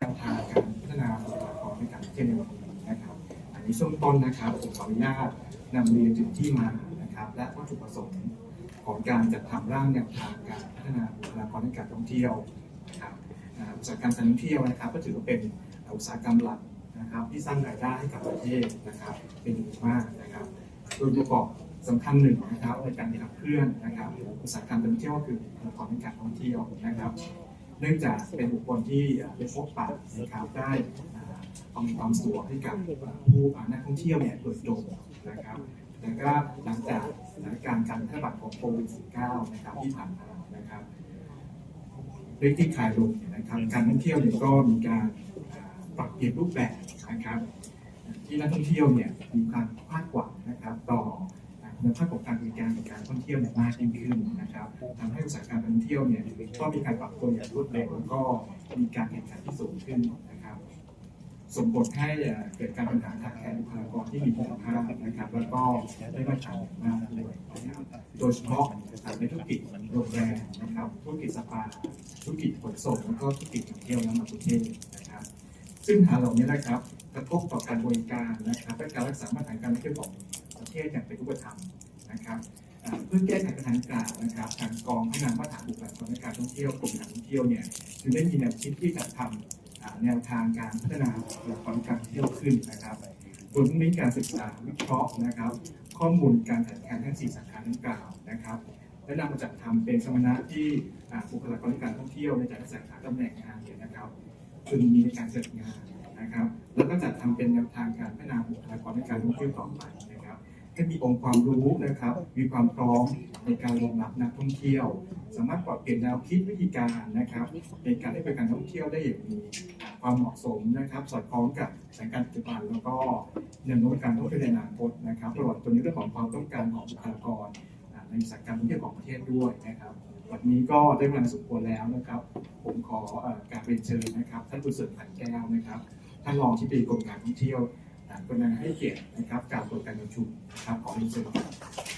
แนวทางการพัฒนาบุคลากรในการเรียนในวันนี้นะครับ อันนี้ช่วงต้นนะครับผมขออนุญาตนำเรียนถึงที่มานะครับ และวัตถุประสงค์ของการจัดทำร่างแนวทางการพัฒนาบุคลากรในการท่องเที่ยวนะครับอุตสาหกรรมการท่องเที่ยวนะครับ ก็ถือว่าเป็นอุตสาหกรรมหลักนะครับ ที่สร้างรายได้ให้กับประเทศนะครับ เป็นอย่างมากนะครับ โดยประกอบสำคัญหนึ่งนะครับในการขับเคลื่อนนะครับอุตสาหกรรมการท่องเที่ยวก็คือบุคลากรในการท่องเที่ยวนะครับ เนื่องจากเป็นบุคคลที่เอ่อได้พบปะนะครับได้อ่าเอามีความสะดวกให้กับผู้อ่านักท่องเที่ยวเนี่ยโดยตรงนะครับแล้วก็หลังจากสถานการณ์การแพร่ระบาดของโควิด -19 นะครับที่ผ่านมานะครับด้วยที่คลายลงเนี่ยนะครับการท่องเที่ยวเนี่ยก็มีการอ่าปรับเปลี่ยนรูปแบบนะครับที่นักท่องเที่ยวเนี่ยมีความคาดหวังนะครับต่อ คุณภาพของการบริการในการท่องเที่ยวเนี่ยมากยิ่งขึ้นนะครับทำให้อุตสาหกรรมการท่องเที่ยวเนี่ยก็มีการปรับตัวอย่างรวดเร็วแล้วก็มีการแข่งขันที่สูงขึ้นนะครับส่งผลให้เกิดการปัญหาขาดแคลนบุคลากรที่มีคุณภาพนะครับ แล้วก็ได้มาตรฐานมากด้วยโดยเฉพาะในธุรกิจโรงแรมนะครับธุรกิจสปาธุรกิจขนส่งแล้วก็ธุรกิจท่องเที่ยวและมาประเทศนะครับ ซึ่งหาเหล่านี้นะครับกระทบต่อการบริการนะครับและการรักษามาตรฐานการท่องเที่ยวของปร เทศอย่างเป็นรูปธรรมนะครับเพื่อแก้ไขปัญหาดังกล่าวนะครับทางกองพัฒนามาตรฐานบุคลากรในการท่องเที่ยวกรมการท่องเที่ยวเนี่ยจึงได้มีแนวคิดที่จะทำแนวทางการพัฒนาบุคลากรการท่องเที่ยวขึ้นนะครับโดยมุ่งเน้นการศึกษาวิเคราะห์นะครับ ข้อมูลการจัดการทั้งสี่สาขาดังกล่าวนะครับและนำมาจัดทำเป็นสมณะที่บุคลากรในการท่องเที่ยวในแต่ละสาขาตำแหน่งงานเนี่ยนะครับจึงมีในการจัดงานนะครับ แล้วก็จัดทำเป็นแนวทางการพัฒนาบุคลากรในการท่องเที่ยวต่อไป ให้มีองค์ความรู้นะครับ มีความพร้อมในการรองรับนักท่องเที่ยว สามารถปรับเปลี่ยนแนวคิดวิธีการนะครับ ในการให้บริการท่องเที่ยวได้อย่างมีความเหมาะสมนะครับ สอดคล้องกับสถานการณ์ปัจจุบันแล้วก็แนวโน้มการท่องเที่ยวในอนาคตนะครับตลอดตัวนี้เรื่องของความต้องการของบุคลากรในอุตสาหกรรมท่องเที่ยวของประเทศด้วยนะครับ วันนี้ก็ได้เวลาสมควรแล้วนะครับ ผมขอการเรียนเชิญนะครับ ท่านผู้เสริฐผันแก้วนะครับ ท่านรองที่ปรีกรมการท่องเที่ยว กรุณาให้เกียรตินะครับการตรวจการประชุมนะครับของอินเชิญครับ